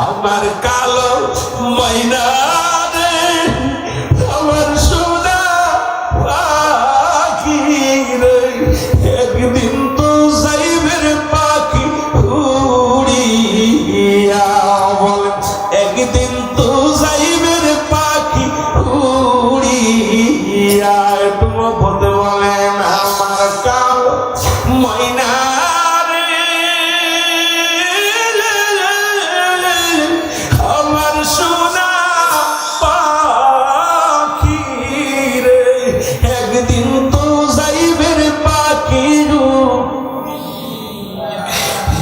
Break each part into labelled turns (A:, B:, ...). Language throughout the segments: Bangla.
A: আমার কালো ময়না আমার সোনা পাখি রে। একদিন তো সাইবের পাখি উড়িয়া বল, একদিন তো যাইবের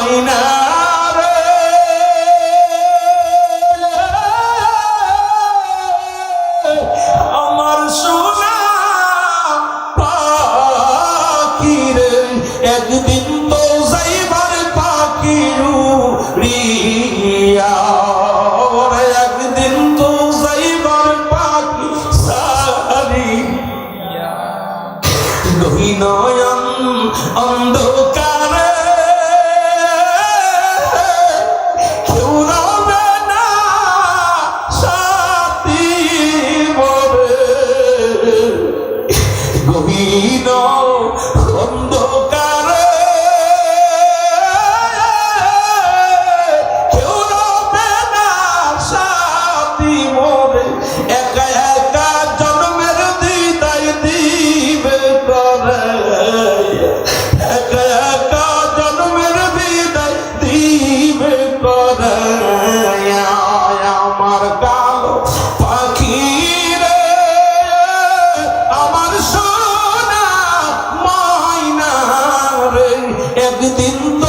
A: ময়না আমার সোনা পাখির একদিন তো যাইবার পাখিরু রিয়া একদিন তো যাইবার পাখি সারি। নয়ন অন্ধ গহীন অন্ধকারে কেউ রবে না সাথী মোরে একা একা জন্মের দিদায় দিবে é